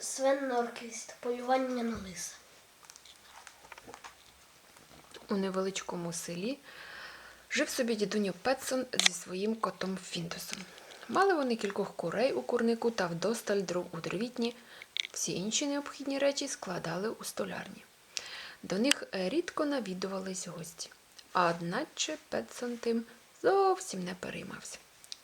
Свен Норквіст. Полювання на лиса. У невеличкому селі жив собі дідуньо Петсон зі своїм котом Фіндусом. Мали вони кількох курей у курнику та вдосталь дров у дровітні. Всі інші необхідні речі складали у столярні. До них рідко навідувались гості, а одначе Петсон тим зовсім не переймався.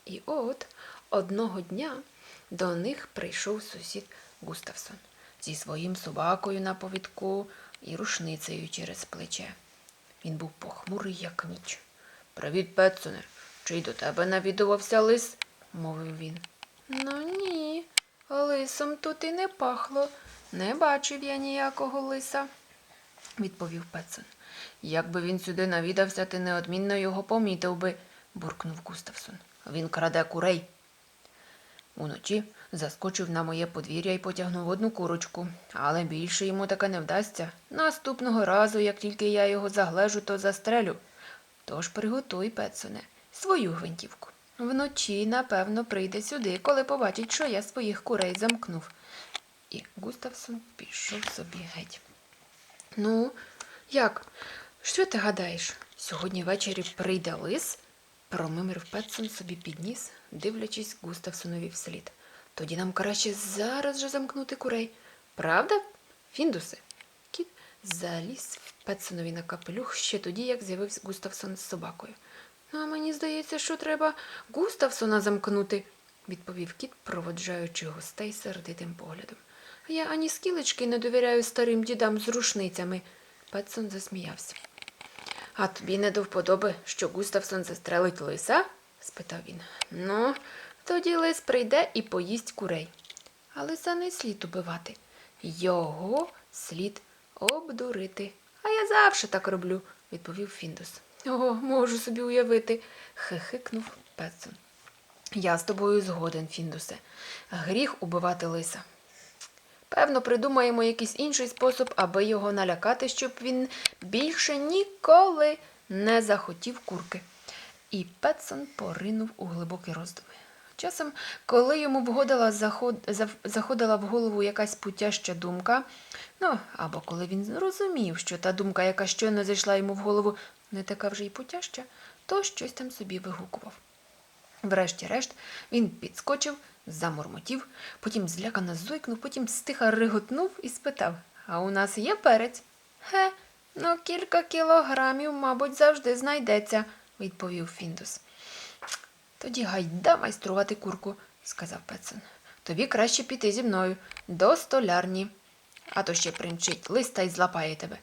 І от одного дня до них прийшов сусід Густавсон зі своїм собакою на повідку і рушницею через плече. Він був похмурий, як ніч. Привіт, Петсоне. Чи й до тебе навідувався лис? мовив він. Ну ні, лисом тут і не пахло. Не бачив я ніякого лиса, відповів Петсон. Якби він сюди навідався, ти неодмінно його помітив би, буркнув Густавсон. Він краде курей. Уночі заскочив на моє подвір'я і потягнув одну курочку, але більше йому таке не вдасться. Наступного разу, як тільки я його заглежу, то застрелю. Тож приготуй, Петсоне, свою гвинтівку. Вночі, напевно, прийде сюди, коли побачить, що я своїх курей замкнув. І Густавсон пішов собі геть. Ну, як? Що ти гадаєш? Сьогодні ввечері прийде лис? Промимрив Петсон собі підніс, дивлячись Густавсонові вслід. Тоді нам краще зараз же замкнути курей. Правда, Фіндусе? Кіт заліз в Петсонові на капелюх ще тоді, як з'явився Густавсон з собакою. Ну, а мені здається, що треба Густавсона замкнути, відповів кіт, проводжаючи гостей сердитим поглядом. Я ані скілечки не довіряю старим дідам з рушницями. Петсон засміявся. А тобі не до вподоби, що Густавсон застрелить лиса? спитав він. Ну, тоді лис прийде і поїсть курей. А лиса не слід убивати. Його слід обдурити. А я завжди так роблю, відповів Фіндус. О, можу собі уявити, хихикнув Петсон. Я з тобою згоден, Фіндусе. Гріх убивати лиса. Певно, придумаємо якийсь інший спосіб, аби його налякати, щоб він більше ніколи не захотів курки. І Петсон поринув у глибокі роздуми. Часом, коли йому вгодила заходила в голову якась путяща думка, ну або коли він зрозумів, що та думка, яка щойно зайшла йому в голову, не така вже й путяща, то щось там собі вигукував. Врешті-решт він підскочив, замурмотів, потім злякано зойкнув, потім стиха риготнув і спитав: А у нас є перець? Ге, ну кілька кілограмів, мабуть, завжди знайдеться, відповів Фіндус. Тоді гайда майструвати курку, сказав Петсон. Тобі краще піти зі мною до столярні, а то ще примчить листа і злапає тебе.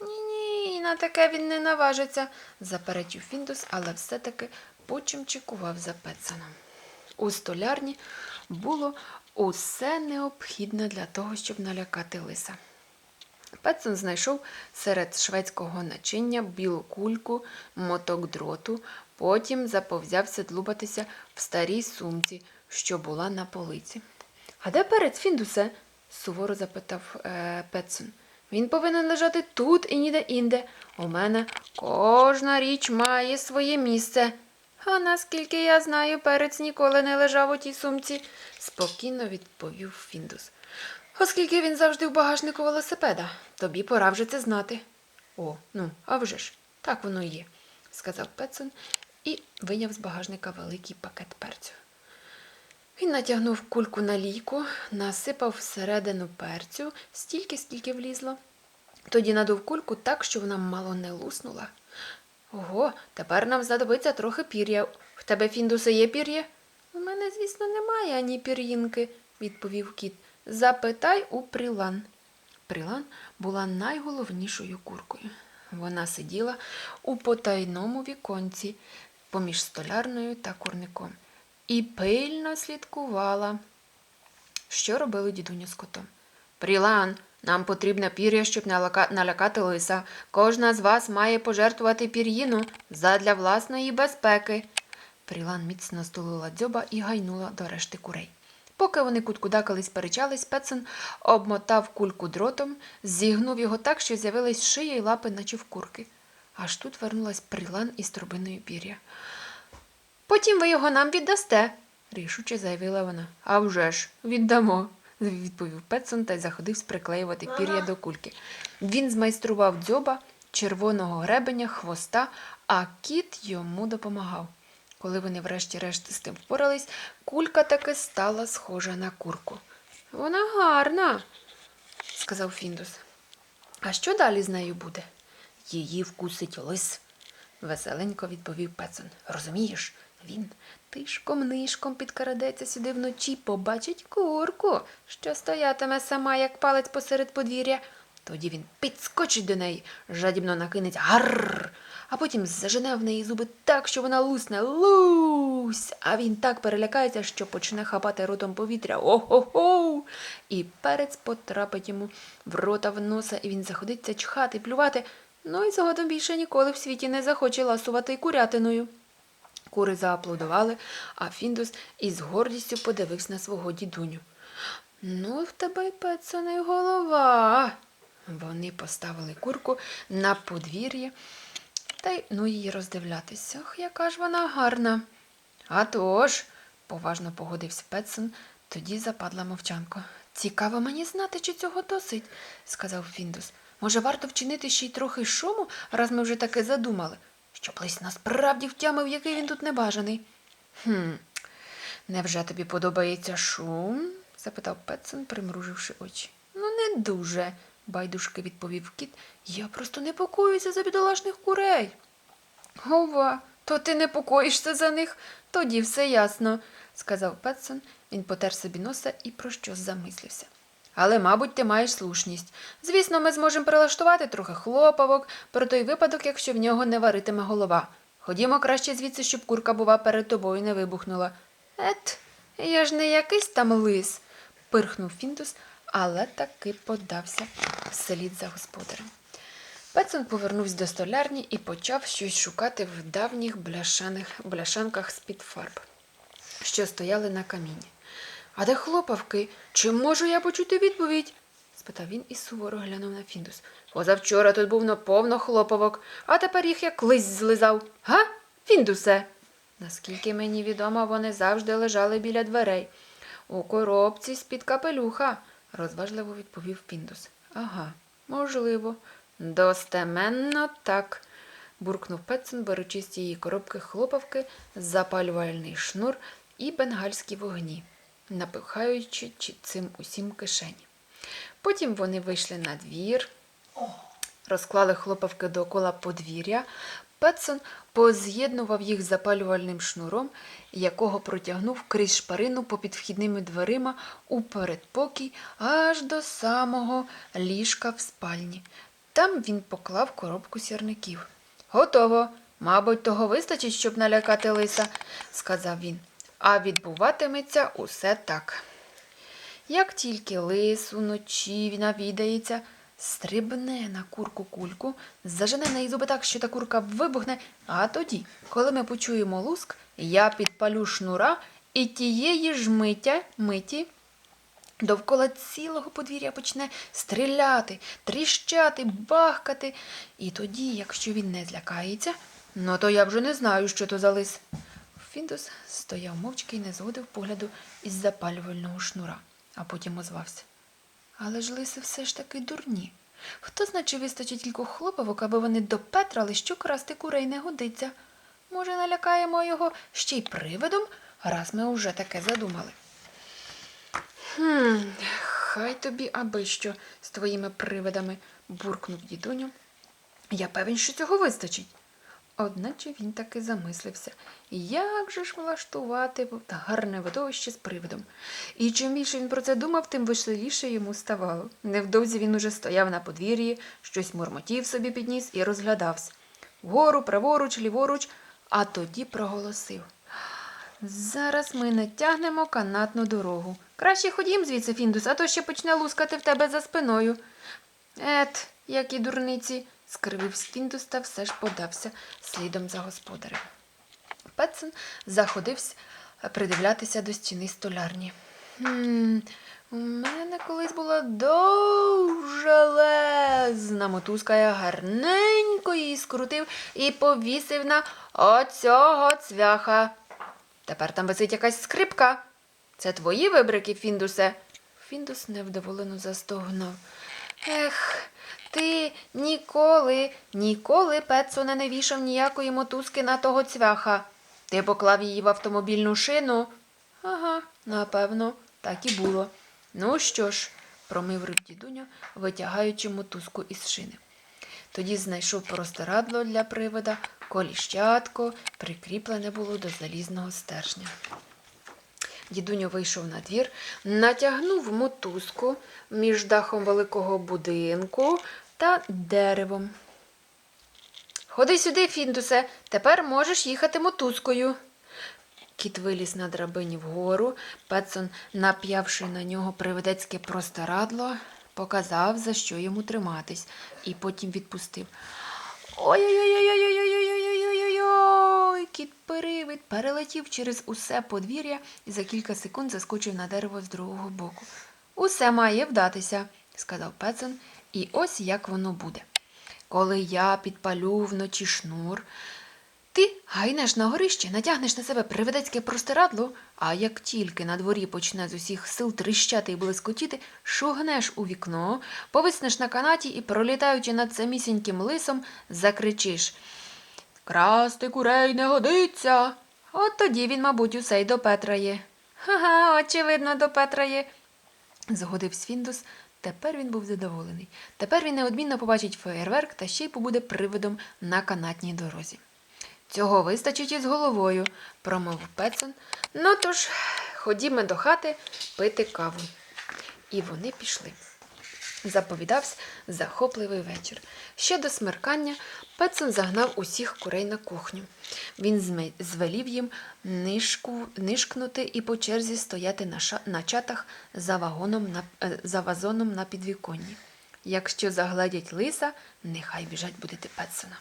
Ні, ні, на таке він не наважиться, заперечив Фіндус, але все-таки почимчикував за Петсоном. У столярні було усе необхідне для того, щоб налякати лиса. Петсон знайшов серед шведського начиння білу кульку, моток дроту, потім заповзявся длубатися в старій сумці, що була на полиці. А де перець, Фіндусе? суворо запитав е, Петсон. Він повинен лежати тут і ніде інде. У мене кожна річ має своє місце. А наскільки я знаю, перець ніколи не лежав у тій сумці, спокійно відповів Фіндус. Оскільки він завжди в багажнику велосипеда, тобі пора вже це знати. О, ну, а вже ж, так воно і є, сказав Петсон і виняв з багажника великий пакет перцю. Він натягнув кульку на лійку, насипав всередину перцю стільки, скільки влізло. Тоді надув кульку так, що вона мало не луснула. Ого, тепер нам знадобиться трохи пір'я. В тебе, Фіндусе, є пір'я? У мене, звісно, немає ані пір'їнки, відповів кіт. Запитай у Прилан. Прилан була найголовнішою куркою. Вона сиділа у потайному віконці поміж столярною та курником і пильно слідкувала. Що робили дідуня з котом? Прілан, нам потрібне пір'я, щоб налякати лиса. Кожна з вас має пожертвувати пір'їну задля власної безпеки. Прілан міцно стулила дзьоба і гайнула до решти курей. Поки вони куткудакались сперечались, Петсон обмотав кульку дротом, зігнув його так, що з'явились шия й лапи, наче в курки. Аж тут вернулась Прілан із торбиною пір'я. Потім ви його нам віддасте, рішуче заявила вона. «А вже ж, віддамо. відповів Петсон та й заходився приклеювати пір'я до кульки. Він змайстрував дзьоба, червоного гребеня, хвоста, а кіт йому допомагав. Коли вони врешті-решт з тим впорались, кулька таки стала схожа на курку. Вона гарна, сказав Фіндус. А що далі з нею буде? Її вкусить лис, веселенько відповів Петсон. Розумієш, він тишком-нишком підкрадеться сюди вночі, побачить курку, що стоятиме сама, як палець посеред подвір'я. Тоді він підскочить до неї, жадібно накинеться гарр, а потім зажене в неї зуби так, що вона лусне лусь. А він так перелякається, що почне хапати ротом повітря. О-хо-хо! І перець потрапить йому в рота в носа, і він заходиться чхати, плювати. Ну і згодом більше ніколи в світі не захоче ласувати й курятиною. Кури зааплодували, а Фіндус із гордістю подивився на свого дідуню. Ну, в тебе й пецаний голова. Вони поставили курку на подвір'ї та й ну її роздивлятися. Ох, яка ж вона гарна. «А тож», – поважно погодився Петсон, тоді западла мовчанка. Цікаво мені знати, чи цього досить, сказав Фіндус. Може, варто вчинити ще й трохи шуму, раз ми вже таке задумали, щоб лись насправді втямив, який він тут небажаний. Хм, невже тобі подобається шум? запитав Петсон, примруживши очі. Ну, не дуже, байдужки відповів кіт. Я просто непокоюся за бідолашних курей. Ова, то ти непокоїшся за них? Тоді все ясно, сказав Петсон. Він потер собі носа і про щось замислився. Але, мабуть, ти маєш слушність. Звісно, ми зможемо прилаштувати трохи хлопавок про той випадок, якщо в нього не варитиме голова. Ходімо краще звідси, щоб курка, бува, перед тобою не вибухнула. Ет, я ж не якийсь там лис, пирхнув Фінтус, але таки подався вслід за господарем. Петсон повернувся до столярні і почав щось шукати в давніх бляшаних, бляшанках з-під фарб, що стояли на каміні. А де хлопавки? Чи можу я почути відповідь? спитав він і суворо глянув на Фіндус. Позавчора тут був повно хлопавок, а тепер їх як лись злизав. Га? Фіндусе? Наскільки мені відомо, вони завжди лежали біля дверей. У коробці з-під капелюха, розважливо відповів Фіндус. Ага, можливо. Достеменно так, буркнув Петсон, беручи з цієї коробки хлопавки, запалювальний шнур і бенгальські вогні, напихаючи чи- цим усім кишені. Потім вони вийшли на двір, розклали хлопавки довкола подвір'я. Петсон поз'єднував їх запалювальним шнуром, якого протягнув крізь шпарину попід вхідними дверима у передпокій аж до самого ліжка в спальні. Там він поклав коробку сірників. Готово. Мабуть, того вистачить, щоб налякати лиса, сказав він. А відбуватиметься усе так. Як тільки лис уночі навідається, стрибне на курку кульку, зажене на її зуби так, що та курка вибухне, а тоді, коли ми почуємо луск, я підпалю шнура і тієї ж миття, миті довкола цілого подвір'я почне стріляти, тріщати, бахкати. І тоді, якщо він не злякається, ну то я вже не знаю, що то за лис. Фіндус стояв мовчки і не зводив погляду із запалювального шнура, а потім озвався. Але ж лиси все ж таки дурні. Хто значить вистачить кількох хлопавок, аби вони допетрали, що красти курей не годиться? Може, налякаємо його ще й привидом, раз ми уже таке задумали. Хм, хай тобі аби що з твоїми привидами, буркнув дідуню. Я певен, що цього вистачить. Одначе він таки замислився, як же ж влаштувати гарне видовище з привидом. І чим більше він про це думав, тим веселіше йому ставало. Невдовзі він уже стояв на подвір'ї, щось мурмотів собі підніс і розглядався. Вгору, праворуч, ліворуч, а тоді проголосив. Зараз ми натягнемо канатну дорогу. Краще ходім звідси, Фіндус, а то ще почне лускати в тебе за спиною. Ет, які дурниці, скривився Фіндус та все ж подався слідом за господарем. Петсон заходився придивлятися до стіни столярні. У мене колись була дуже лезна мотузка, я гарненько її скрутив і повісив на оцього цвяха. Тепер там висить якась скрипка. Це твої вибрики, Фіндусе? Фіндус невдоволено застогнав. Ех, ти ніколи, ніколи, Петсоне, не вішав ніякої мотузки на того цвяха. Ти поклав її в автомобільну шину? Ага, напевно, так і було. Ну що ж, промив риб дідуньо, витягаючи мотузку із шини. Тоді знайшов простирадло для привода, коліщатко, прикріплене було до залізного стержня. Дідуньо вийшов на двір, натягнув мотузку між дахом великого будинку та деревом. Ходи сюди, Фіндусе, тепер можеш їхати мотузкою. Кіт виліз на драбині вгору. Петсон, нап'явши на нього приведецьке простирадло, показав, за що йому триматись, і потім відпустив. Ой-ой-ой. ой Кіт Привид перелетів через усе подвір'я і за кілька секунд заскочив на дерево з другого боку. Усе має вдатися, сказав Петсон, і ось як воно буде. Коли я підпалю вночі шнур, ти гайнеш на горище, натягнеш на себе привидецьке простирадло, а як тільки на дворі почне з усіх сил тріщати і блискотіти, шугнеш у вікно, повиснеш на канаті і, пролітаючи над самісіньким лисом, закричиш Красти курей не годиться. От тоді він, мабуть, усе й до Петра є. Ха-ха, очевидно, до Петра є. Згодився Фіндус. Тепер він був задоволений. Тепер він неодмінно побачить феєрверк та ще й побуде привидом на канатній дорозі. Цього вистачить із головою, промовив Петсон. Ну тож, ходімо до хати пити каву. І вони пішли. Заповідався захопливий вечір. Ще до смеркання Петсон загнав усіх курей на кухню. Він звелів їм нишку, нишкнути і по черзі стояти на, ша- на чатах за, вагоном на, е, за вазоном на підвіконні. Якщо загладять лиса, нехай біжать будити Петсона.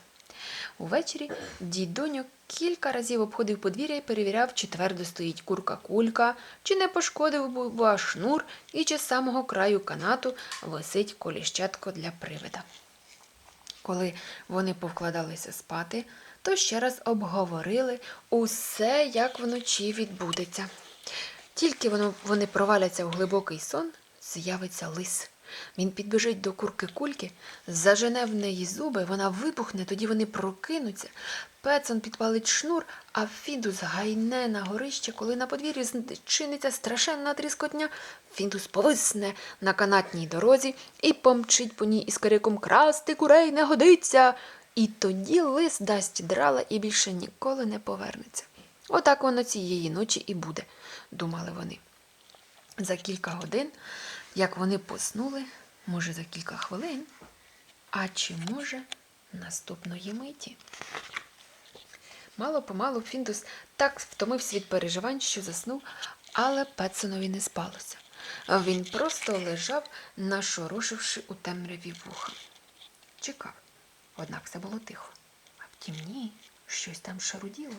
Увечері дідоньо кілька разів обходив подвір'я і перевіряв, чи твердо стоїть курка-кулька, чи не пошкодив бува шнур, і чи з самого краю канату висить коліщатко для привида. Коли вони повкладалися спати, то ще раз обговорили усе, як вночі відбудеться. Тільки вони проваляться в глибокий сон, з'явиться лис. Він підбіжить до курки кульки, зажене в неї зуби, вона вибухне, тоді вони прокинуться. Пецон підпалить шнур, а Фіндус гайне на горище, коли на подвір'ї чиниться страшенна тріскотня. Фіндус повисне на канатній дорозі і помчить по ній із криком Красти курей не годиться. І тоді лис дасть драла і більше ніколи не повернеться. Отак воно цієї ночі і буде, думали вони. За кілька годин, як вони поснули, може, за кілька хвилин, а чи може наступної миті. Мало помалу Фіндус так втомився від переживань, що заснув, але Петсонові не спалося. Він просто лежав, нашорошивши у темряві вуха. Чекав, однак все було тихо. А втім, ні, щось там шаруділо.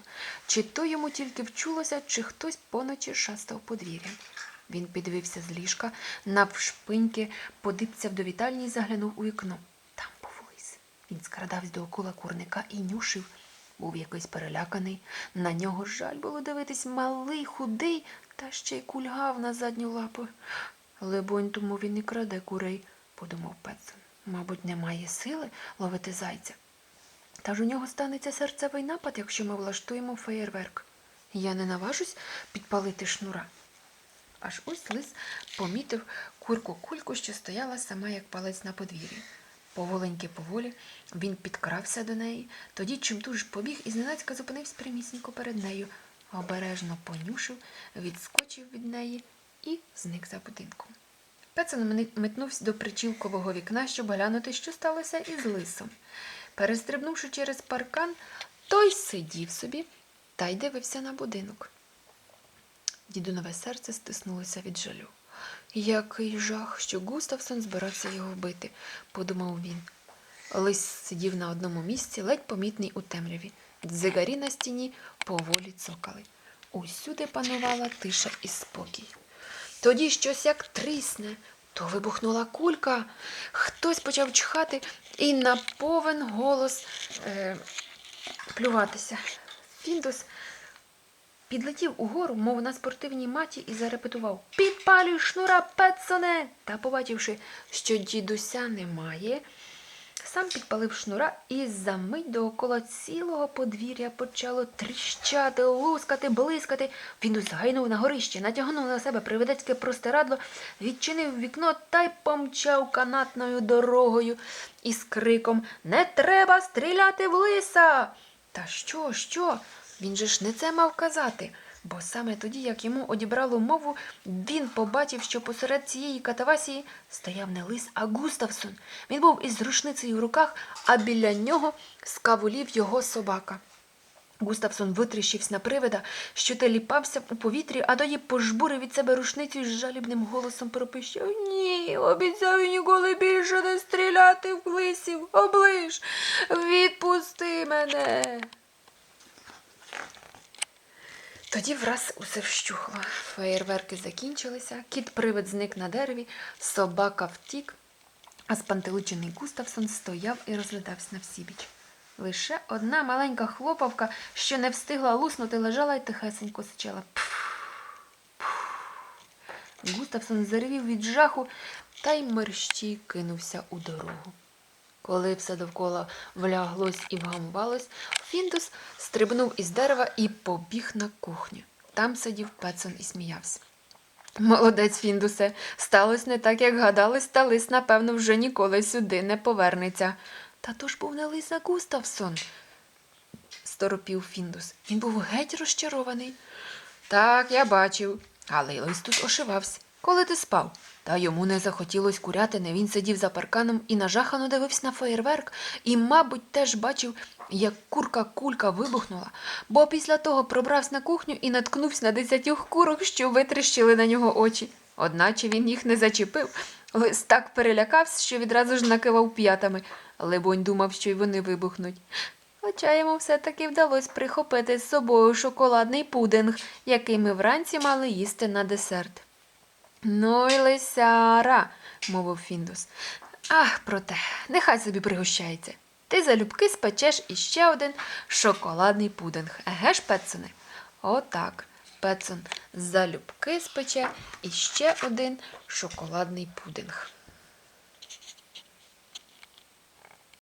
Чи то йому тільки вчулося, чи хтось поночі шастав подвір'ям. Він підвівся з ліжка, навшпиньки, подився до вітальні і заглянув у вікно. Там був лис. Він скрадався до окола курника і нюшив. Був якийсь переляканий. На нього жаль було дивитись малий, худий, та ще й кульгав на задню лапу. Лебонь, тому він і краде курей, подумав Петсон. Мабуть, немає сили ловити зайця. Та ж у нього станеться серцевий напад, якщо ми влаштуємо феєрверк. Я не наважусь підпалити шнура. Аж ось лис помітив курку кульку, що стояла сама, як палець на подвір'ї. Поволеньки поволі він підкрався до неї, тоді чимтуж побіг і зненацька зупинився прямісінько перед нею, обережно понюшив, відскочив від неї і зник за будинком. Пецен мни- метнувся до причілкового вікна, щоб глянути, що сталося із лисом. Перестрибнувши через паркан, той сидів собі та й дивився на будинок. Дідунове серце стиснулося від жалю. Який жах, що Густавсон збирався його вбити, подумав він. Лис сидів на одному місці, ледь помітний у темряві. Дзигарі на стіні поволі цокали. Усюди панувала тиша і спокій. Тоді щось як трісне, то вибухнула кулька. Хтось почав чхати і на повен голос е, плюватися. Фіндус підлетів угору, мов на спортивній маті, і зарепетував Підпалюй шнура, Петсоне! Та, побачивши, що дідуся немає, сам підпалив шнура, і за мить довкола цілого подвір'я почало тріщати, лускати, блискати. Він згайнув на горище, натягнув на себе привидецьке простирадло, відчинив вікно та й помчав канатною дорогою із криком Не треба стріляти в лиса. Та що, що? Він же ж не це мав казати. Бо саме тоді, як йому одібрало мову, він побачив, що посеред цієї катавасії стояв не лис, а Густавсон. Він був із рушницею в руках, а біля нього скавулів його собака. Густавсон витріщився на привида, що теліпався у повітрі, а тоді пожбурив від себе рушницю і з жалібним голосом пропищав Ні, обіцяю ніколи більше не стріляти в лисів. Оближ, відпусти мене. Тоді враз усе вщухло. Феєрверки закінчилися, кіт-привид зник на дереві, собака втік, а спантеличений Густавсон стояв і розглядався на всібіч. Лише одна маленька хлопавка, що не встигла луснути, лежала й тихесенько сичала. Густавсон заревів від жаху та й мерщій кинувся у дорогу. Коли все довкола вляглось і вгамувалось, Фіндус стрибнув із дерева і побіг на кухню. Там сидів Петсон і сміявся. Молодець, Фіндусе, сталося не так, як гадалось, та лис, напевно, вже ніколи сюди не повернеться. Та то ж був не лис, а Густавсон, сторопів Фіндус. Він був геть розчарований. Так, я бачив, але й лис тут ошивався. Коли ти спав? Та йому не захотілось курятини. Він сидів за парканом і нажахано дивився на феєрверк, і, мабуть, теж бачив, як курка кулька вибухнула, бо після того пробрався на кухню і наткнувся на десятьох курок, що витріщили на нього очі. Одначе він їх не зачепив. Лис так перелякався, що відразу ж накивав п'ятами. Либонь думав, що й вони вибухнуть. Хоча йому все-таки вдалося прихопити з собою шоколадний пудинг, який ми вранці мали їсти на десерт. Ну й лисяра, мовив Фіндус. Ах, проте, нехай собі пригощається. Ти залюбки спечеш іще один шоколадний пудинг. Еге ж, Петсоне? Отак. Петсон залюбки спече іще один шоколадний пудинг.